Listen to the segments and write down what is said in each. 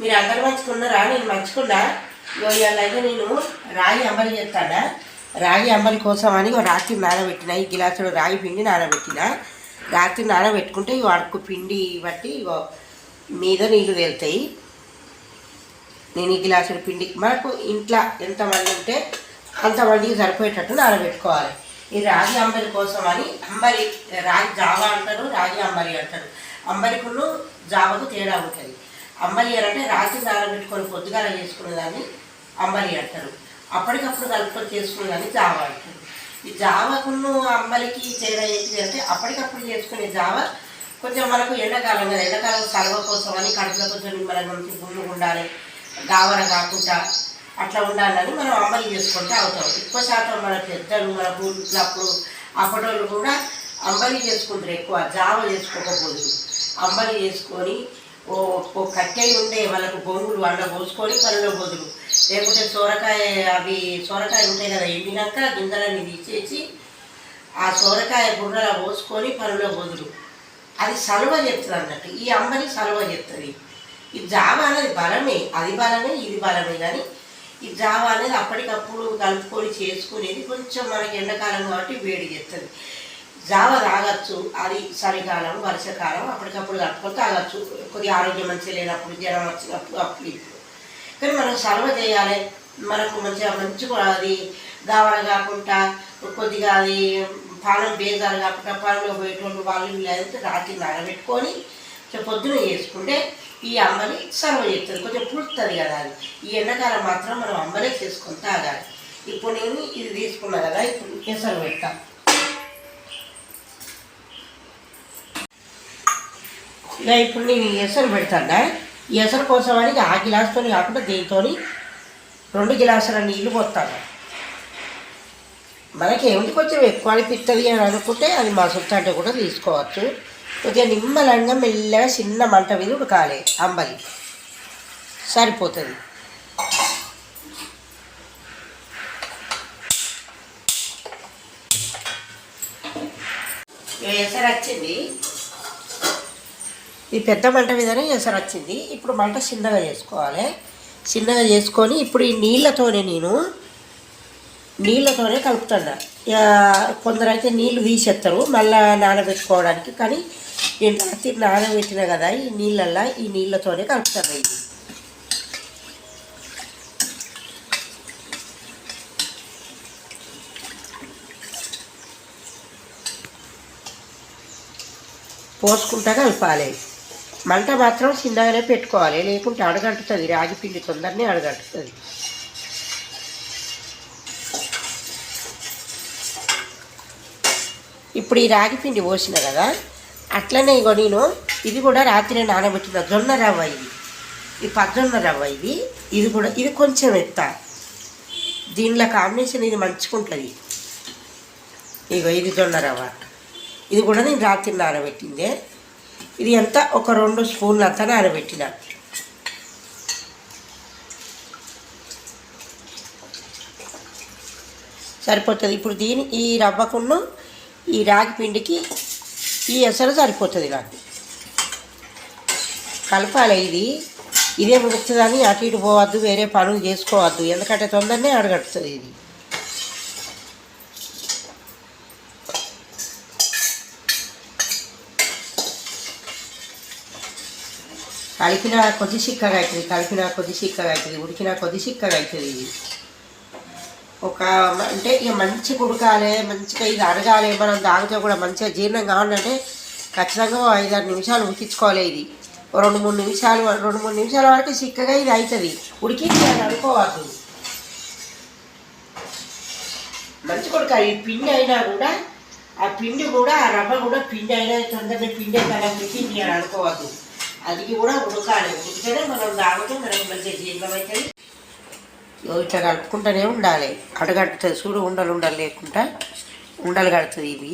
మీరు అందరు మర్చుకున్నారా నేను మర్చుకున్నా ఇగో ఇవాళ అయితే నేను రాగి అంబలి చేస్తానా. రాగి అంబలి కోసం అని రాత్రి నానబెట్టిన ఈ గిలాసులో రాగి పిండి నానబెట్టిన రాత్రి నానబెట్టుకుంటే ఇవి అడుకు పిండి బట్టి ఇగో మీద నీళ్ళు తేలుతాయి. నేను ఈ గిలాసుల పిండి మనకు ఇంట్లో ఎంతమంది ఉంటే అంతమందికి సరిపోయేటట్టు నానబెట్టుకోవాలి ఈ రాగి అంబలి కోసం అని అంబలి రాగి జావ అంటారు రాగి అంబలి అంటారు. అంబలికును జావకు తేడా ఉంటుంది. అంబలియర్ అంటే రాత్రి నానబెట్టుకొని పొద్దుగాల చేసుకునే దాన్ని అంబలి అంటారు. అప్పటికప్పుడు కలుపుకొని చేసుకునే దాన్ని జావ అంటారు. ఈ జావకును అంబలికి తేడా ఏంటి అంటే అప్పటికప్పుడు చేసుకునే జావ కొంచెం మనకు ఎండాకాలం కదా ఎండాకాలం సలవ కోసం అని కడుపులో కొంచెం నిమ్మలం నుంచి గుళ్ళు ఉండాలి గావర కాకుండా అట్లా ఉండాలని మనం అమలు చేసుకుంటే అవుతాం. ఎక్కువ శాతం మన పెద్దలు మన పూర్వీకులు అప్పుడు అప్పటోళ్ళు కూడా అంబలి చేసుకుంటారు ఎక్కువ జావ చేసుకోకపోదు అంబలి చేసుకొని ఓ ఓ కట్టెలు ఉండే వాళ్ళకు బొంగులు వండ పోసుకొని పనిలో బదులు లేకుంటే సోరకాయ అవి సోరకాయలు ఉంటాయి కదా ఎండినాక గింజలన్నీ తీసేసి ఆ సోరకాయ బుర్రలా పోసుకొని పనులో బదులు అది సలువ చెప్తుంది అన్నట్టు. ఈ అమ్మని సలువ చెప్తుంది. ఈ జావ అనేది బలమే అది బలమే ఇది బలమే కానీ ఈ జావ అనేది అప్పటికప్పుడు కలుపుకొని చేసుకునేది కొంచెం మనకి ఎండాకాలం కాబట్టి వేడి చేస్తుంది. జావ తాగచ్చు అది చలికాలం వర్షాకాలం అప్పటికప్పుడు కలుపుకొని తాగొచ్చు కొద్దిగా ఆరోగ్యం మంచిగా లేనప్పుడు జ్వరం వచ్చినప్పుడు అప్పుడు కానీ మనం సర్వ చేయాలి. మనకు మంచిగా మంచిగా అది గావర కాకుండా కొద్దిగా అది పానం బేజారు కాకుండా పానంలో పోయేటువంటి వాళ్ళు లేదంటే రాత్రి నానబెట్టుకొని కొంచెం పొద్దున చేసుకుంటే ఈ అమ్మని సర్వ చేస్తారు కొంచెం పుడుతుంది కదా అది. ఈ ఎండాకాలం మాత్రం మనం అమ్మనే చేసుకొని తాగాలి. ఇప్పుడు నేను ఇది తీసుకున్నా కదా ఇప్పుడు కేసరి పెడతాను నేను ఇప్పుడు నేను ఈ ఎసరు పెడతాను? ఈ ఎసరు కోసం అని ఆ గిలాసుతో కాకుండా దీంతో రెండు గిలాసుల నీళ్ళు పోతాను మనకి ఏమిటి కొంచెం ఎక్కువ అనిపిస్తుంది అని అనుకుంటే అది మా అంటే కూడా తీసుకోవచ్చు. కొద్దిగా నిమ్మలంగా మెల్లగా చిన్న మంట మీద ఉడకాలి అంబలి. సరిపోతుంది. ఎసరు వచ్చింది. ఈ పెద్ద మంట మీదనే ఎసరు వచ్చింది. ఇప్పుడు మంట చిన్నగా చేసుకోవాలి. చిన్నగా చేసుకొని ఇప్పుడు ఈ నీళ్ళతోనే నేను నీళ్ళతోనే కలుపుతున్నా. ఇక కొందరైతే నీళ్ళు తీసేస్తారు. మళ్ళీ నానబెట్టుకోవడానికి. కానీ నేను రాత్రి నానబెట్టిన కదా ఈ నీళ్ళల్లో ఈ నీళ్ళతోనే కలుపుతాను ఇది. పోసుకుంటా కలపాలి. మంట మాత్రం చిన్నగానే పెట్టుకోవాలి. లేకుంటే అడగంటుతుంది. రాగి పిండి తొందరనే అడగంటుతుంది. ఇప్పుడు ఈ రాగి పిండి పోసిన కదా అట్లనే ఇగో నేను ఇది కూడా రాత్రి నానబెట్టిన జొన్న రవ్వ ఇది. ఈ పజ్జొన్న రవ్వ ఇది. ఇది కూడా ఇది కొంచెం ఎత్త. దీనిలో కాంబినేషన్ ఇది మంచుకుంటుంది ఇగో ఇది జొన్న రవ్వ. ఇది కూడా నేను రాత్రి నానబెట్టిందే. ఇది ఎంత? ఒక రెండు స్పూన్లు అంతా నానబెట్టిన. సరిపోతుంది. ఇప్పుడు దీని ఈ రవ్వకును ఈ రాగి పిండికి ఈ ఎసరు సరిపోతుంది నాకు. కలపాలి ఇది. ఇదే ఉడుకుతుందని అటు ఇటు పోవద్దు వేరే పనులు చేసుకోవద్దు. ఎందుకంటే తొందరనే అడగడుతుంది ఇది. కలిపిన కొద్ది చిక్కగా అవుతుంది కలిపిన కొద్ది చిక్కగా అవుతుంది ఉడికిన కొద్ది చిక్కగా అవుతుంది. ఇది ఒక అంటే ఇక మంచిగా ఉడకాలి మంచిగా ఇది అడగాలి మనం తాగితే కూడా మంచిగా జీర్ణం కావాలంటే ఖచ్చితంగా ఐదారు నిమిషాలు ఉడికించుకోవాలి ఇది. రెండు మూడు నిమిషాలు రెండు మూడు నిమిషాల వరకు చిక్కగా ఇది అవుతుంది. ఉడికించి అనుకోవద్దు. మంచి ఉడకాలి. ఈ పిండి అయినా కూడా ఆ పిండి కూడా ఆ రవ్వ కూడా పిండి అయినా తొందరగా పిండి అయినా ఉడికించాలి అనుకోవద్దు. అది కూడా ఉడకాలి. ఉడికితేనే మనం తాగితే మనకు మంచిగా జీర్ణం అవుతుంది. ఇట్లా కలుపుకుంటూనే ఉండాలి. అడగడుతుంది చూడు ఉండలు ఉండలు లేకుండా ఉండలు కడుతుంది ఇది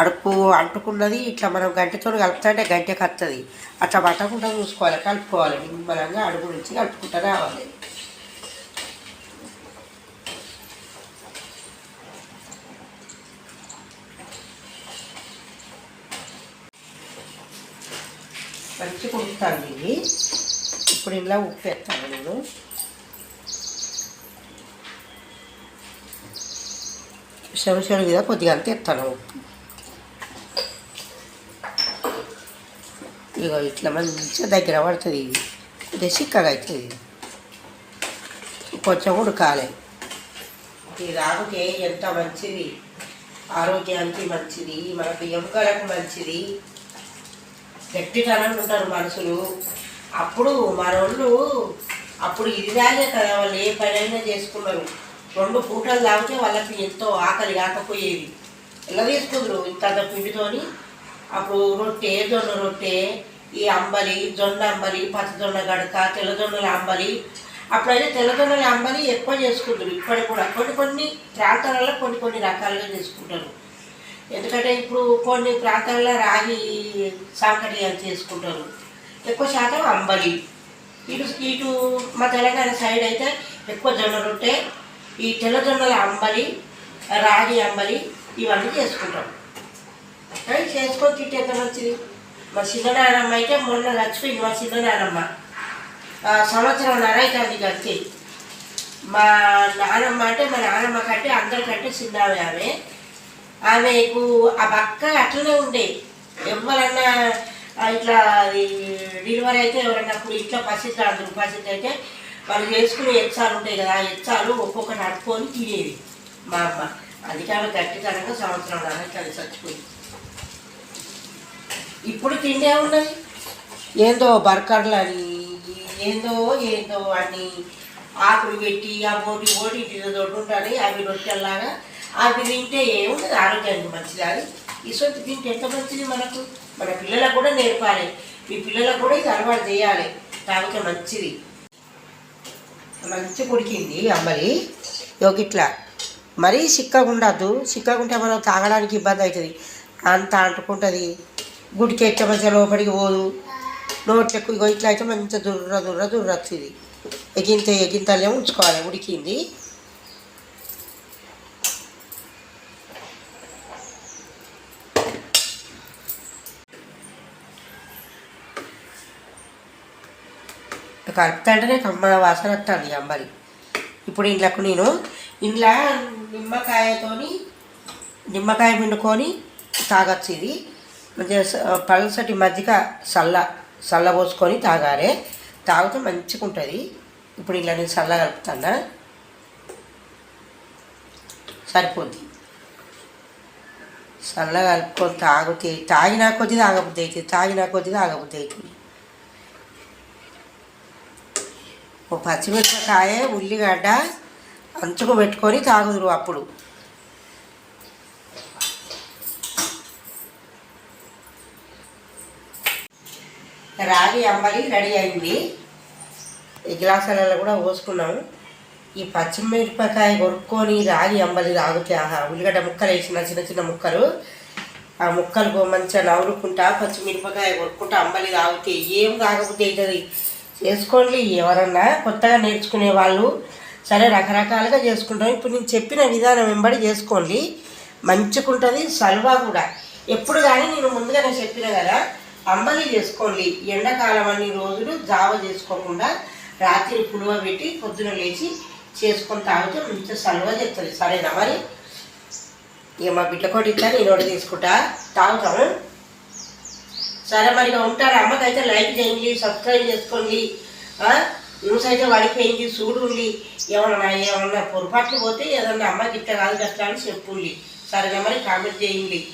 అడుపు అంటుకున్నది ఇట్లా మనం గంటతో కలుపుతుంటే గంటకి వస్తుంది అట్లా పట్టకుండా చూసుకోవాలి. కలుపుకోవాలి. నిమ్మలంగా అడుగు నుంచి కలుపుకుంటూ రావాలి. మంచిగా కుడుతుంది ఇది ఇప్పుడు ఇలా ఉప్పు వేస్తాను నేను. శవశల మీద కొద్దిగా అంత ఎత్తాను ఉప్పు. ఇగో ఇట్లా మంచిగా దగ్గర పడుతుంది ఇది. కొద్దిగా చిక్కగా అవుతుంది ఇది. కొంచెం ఉడకాలి. ఈ రాగుకి ఎంత మంచిది? ఆరోగ్యానికి మంచిది? మనకు ఎముకలకు మంచిది? గట్టితనంగా ఉంటారు మనుషులు. అప్పుడు మనోళ్ళు అప్పుడు ఇది రాలే కదా వాళ్ళు ఏ పనైనా చేసుకున్నారు రెండు పూటలు తాగితే వాళ్ళకి ఎంతో ఆకలి కాకపోయేది ఎలా తీసుకుందరు ఇంత పిండితోని అప్పుడు రొట్టె జొన్న రొట్టె ఈ అంబలి జొన్న అంబలి పచ్చజొన్న గడక తెల్లజొన్నల అంబలి. అప్పుడైతే తెల్లజొన్నల అంబలి ఎక్కువ చేసుకుంటారు. ఇప్పటికి కూడా కొన్ని కొన్ని ప్రాంతాలలో కొన్ని కొన్ని రకాలుగా చేసుకుంటారు. ఎందుకంటే ఇప్పుడు కొన్ని ప్రాంతాల్లో రాగి సాకటి అని చేసుకుంటారు. ఎక్కువ శాతం అంబలి. ఇటు ఇటు మా తెలంగాణ సైడ్ అయితే ఎక్కువ జొన్న రొట్టె ఈ తెల్ల జొన్నల అంబలి రాగి అంబలి ఇవన్నీ చేసుకుంటాం. అవి చేసుకొని తింటే ఎంత మంచిది? మా చిన్ననాయనమ్మ అయితే మొన్న చచ్చిపోయింది మా చిన్ననాయనమ్మ. సంవత్సరం నరైతుంది గట్టి మా నానమ్మ అంటే మా నానమ్మ కంటే అందరికంటే చిన్నవి ఆమె. ఆమెకు ఆ బక్క అట్లనే ఉండే. ఎవరన్నా ఇట్లా డెలివరీ అయితే ఎవరన్నా ఇప్పుడు ఇంట్లో పసిద్ది అందరు పరిస్థితి అయితే వాళ్ళు చేసుకునే ఎచ్చాలు ఉంటాయి కదా ఆ ఎచ్చాలు ఒక్కొక్కటి నడుపుకొని తినేవి మా అమ్మ. అందుకే ఆమె గట్టితనంగా సంవత్సరం నరైతుంది చచ్చిపోయింది. ఇప్పుడు తిండే ఉన్నది. ఏందో బర్కర్లు అని ఏందో ఏందో అని ఆకులు పెట్టి ఆ బోటి బోటి ఇంటి దొడ్డు ఉంటాయి అవి రొట్టెల్లాగా అవి తింటే ఏముంటుంది ఆరోగ్యానికి మంచిది అది ఇసొంటి తింటే ఎంత మంచిది మనకు? మన పిల్లలకు కూడా నేర్పాలి. మీ పిల్లలకు కూడా ఇది అలవాటు చేయాలి. తాగితే మంచిది. మంచి ఉడికింది అంబలి యోగిట్లా మరీ చిక్కగా ఉండద్దు. చిక్కగా ఉంటే మనం తాగడానికి ఇబ్బంది అవుతుంది. అంత అంటుకుంటుంది. గుడికి ఎట్ట మంచిగా లోపలికి పోదు. నోట్లకు ఇగో ఇట్లా అయితే మంచిగా దుర్ర దుర్ర దుర్రచ్చింది ఎగింత ఎగింతలే ఉంచుకోవాలి. ఉడికింది. కలుపుతాంటేనే కమ్మ వాసన వస్తుంది అంబలి. ఇప్పుడు ఇంట్లోకి నేను ఇంట్లో నిమ్మకాయతోని నిమ్మకాయ పిండుకొని తాగొచ్చు ఇది మంచిగా పలసటి మజ్జిగ చల్ల చల్ల పోసుకొని తాగాలి. తాగితే మంచిగా ఉంటుంది ఇప్పుడు ఇలా నేను చల్ల కలుపుతాను? సరిపోద్ది. సల్ల కలుపుకొని తాగితే తాగినా కొద్ది తాగబుద్ది అవుతుంది తాగినా కొద్ది తాగబుద్ది అవుతుంది ఓ పచ్చిమిరపకాయ ఉల్లిగడ్డ అంచుకు పెట్టుకొని తాగుదురు అప్పుడు. రాగి అంబలి రెడీ అయింది. ఈ గ్లాసులలో కూడా పోసుకున్నాము. ఈ పచ్చిమిరపకాయ కొనుక్కొని రాగి అంబలి రాగితే ఆహా ఉల్లిగడ్డ ముక్కలు వేసిన చిన్న చిన్న ముక్కలు. ఆ ముక్కలు మంచిగా నవ్వుకుంటా పచ్చిమిరపకాయ కొనుక్కుంటా అంబలి తాగితే ఏం తాగబుద్ధి అవుతుంది? చేసుకోండి ఎవరన్నా. కొత్తగా నేర్చుకునే వాళ్ళు సరే రకరకాలుగా చేసుకుంటాం. ఇప్పుడు నేను చెప్పిన విధానం వెంబడి చేసుకోండి. మంచిగుంటుంది సల్వా కూడా. ఎప్పుడు కానీ నేను ముందుగానే చెప్పిన కదా అంబలి చేసుకోండి. ఎండాకాలం అన్ని రోజులు జావ చేసుకోకుండా రాత్రి పులువ పెట్టి పొద్దున లేచి చేసుకొని తాగితే మంచిగా సల్వా చెప్తుంది. సరేనా మరి? ఇక మా బిడ్డ కొట్టి ఇట్లా నేను ఒకటి తీసుకుంటా. తాగుతాము. సరే మరి ఉంటారు. అమ్మకైతే లైక్ చేయండి సబ్స్క్రైబ్ చేసుకోండి. ఆ? న్యూస్ అయితే పడిపోయింది చూడండి. ఏమన్నా ఏమన్నా పొరపాట్లు పోతే ఏదన్నా అమ్మకి ఇట్లా కాదు కష్టా అని చెప్పుండి. సరేనా మరి? కామెంట్ చేయండి.